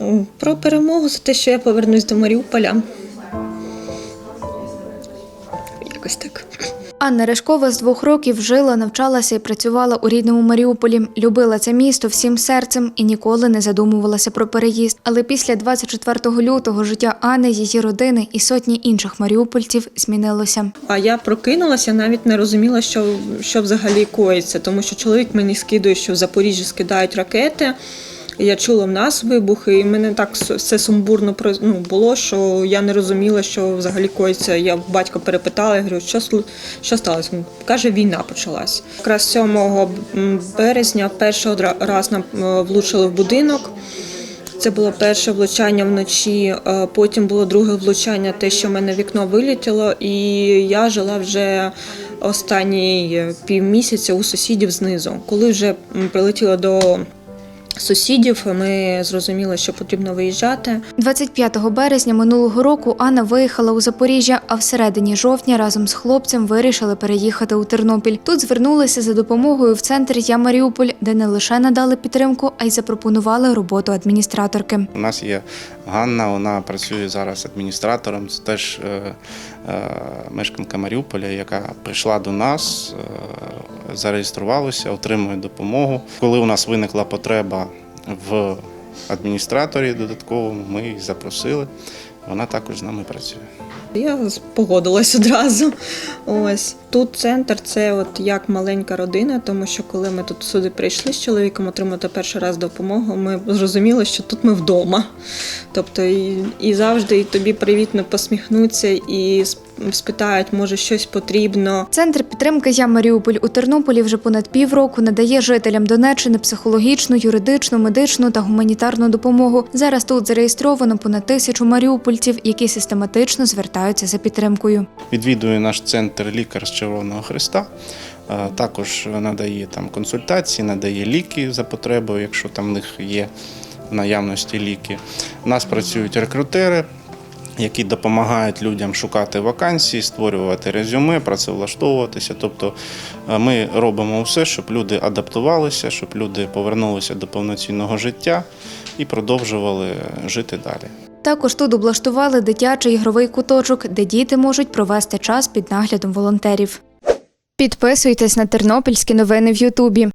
М, Про перемогу за те, що я повернусь до Маріуполя. Якось так. Анна Решкова з двох років жила, навчалася і працювала у рідному Маріуполі. Любила це місто всім серцем і ніколи не задумувалася про переїзд. Але після 24 лютого життя Анни, її родини і сотні інших маріупольців змінилося. А я прокинулася, навіть не розуміла, що, що взагалі коїться, тому що чоловік мені скидує, що в Запоріжжі скидають ракети. Я чула в нас вибухи, і мене так все сумбурно ну, було, що я не розуміла, що взагалі коїться. Я батька перепитала, я говорю, що, що сталося? Каже, війна почалась. Якраз 7 березня перший раз нам е, влучили в будинок. Це було перше влучання вночі, е, потім було друге влучання, те, що в мене вікно вилітіло, і я жила вже останні півмісяця у сусідів знизу. Коли вже прилетіло до сусідів, ми зрозуміли, що потрібно виїжджати. 25 березня минулого року Анна виїхала у Запоріжжя, а в середині жовтня разом з хлопцем вирішили переїхати у Тернопіль. Тут звернулися за допомогою в центр Я Маріуполь, де не лише надали підтримку, а й запропонували роботу адміністраторки. У нас є Ганна, вона працює зараз адміністратором. Це теж е, е, мешканка Маріуполя, яка прийшла до нас, е, зареєструвалася, отримує допомогу. Коли у нас виникла потреба в адміністраторі додатковому, ми її запросили. Вона також з нами працює. Я погодилась одразу. Ось тут центр це от як маленька родина, тому що коли ми тут сюди прийшли з чоловіком отримати перший раз допомогу, ми зрозуміли, що тут ми вдома. Тобто і, і завжди і тобі привітно посміхнуться і спитають, може щось потрібно. Центр підтримки Я Маріуполь у Тернополі вже понад півроку надає жителям Донеччини психологічну, юридичну, медичну та гуманітарну допомогу. Зараз тут зареєстровано понад тисячу маріупольців, які систематично звертаються за підтримкою. Відвідує наш центр лікар з Червоного Христа. Е, Також надає там консультації, надає ліки за потребою, якщо там в них є в наявності ліки. У нас працюють рекрутери, які допомагають людям шукати вакансії, створювати резюме, працевлаштовуватися. Тобто е, ми робимо все, щоб люди адаптувалися, щоб люди повернулися до повноцінного життя і продовжували жити далі. Також тут облаштували дитячий ігровий куточок, де діти можуть провести час під наглядом волонтерів. Підписуйтесь на тернопільські новини в Ютубі.